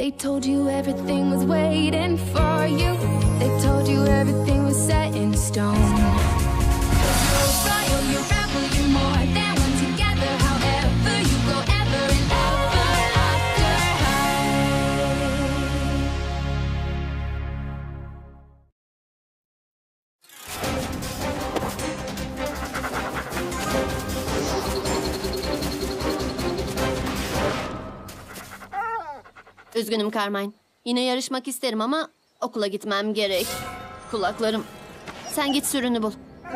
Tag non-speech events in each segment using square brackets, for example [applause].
They told you everything was waiting for you. They told you everything Üzgünüm Carmine. Yine yarışmak isterim ama okula gitmem gerek. Kulaklarım. Sen git sürünü bul. [laughs]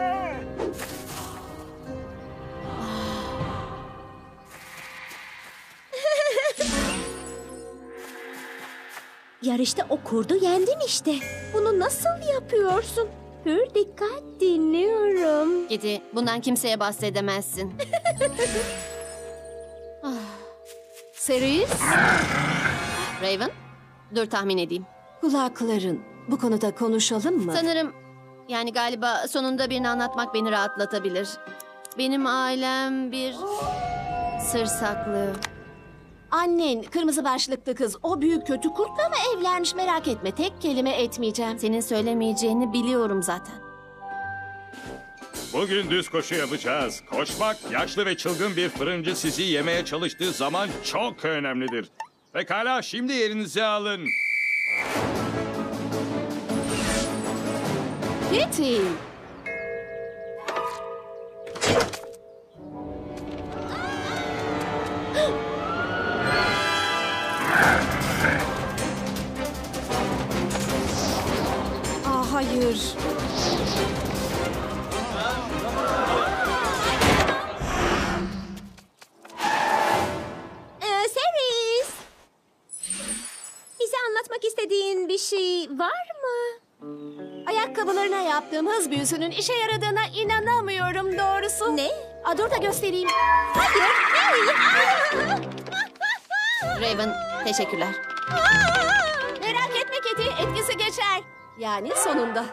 Yarışta o kurdu yendin işte. Bunu nasıl yapıyorsun? Hür dikkat dinliyorum. Gidi, bundan kimseye bahsedemezsin. [laughs] Ah. Seris, Raven, dur tahmin edeyim. kulakların. Bu konuda konuşalım mı? Sanırım, yani galiba sonunda birini anlatmak beni rahatlatabilir. Benim ailem bir sır saklıyor. Annen kırmızı başlıklı kız o büyük kötü kurtla mı evlenmiş merak etme tek kelime etmeyeceğim. Senin söylemeyeceğini biliyorum zaten. Bugün düz koşu yapacağız. Koşmak, yaşlı ve çılgın bir fırıncı sizi yemeye çalıştığı zaman çok önemlidir. Pekala, şimdi yerinizi alın. Kitty. Ah hayır. Anlatmak istediğin bir şey var mı? Ayakkabılarına yaptığım hız büyüsünün işe yaradığına inanamıyorum doğrusu. Ne? Aa, dur da göstereyim. Hayır, hey! [laughs] Raven, teşekkürler. Merak etme Keti, etkisi geçer. Yani sonunda.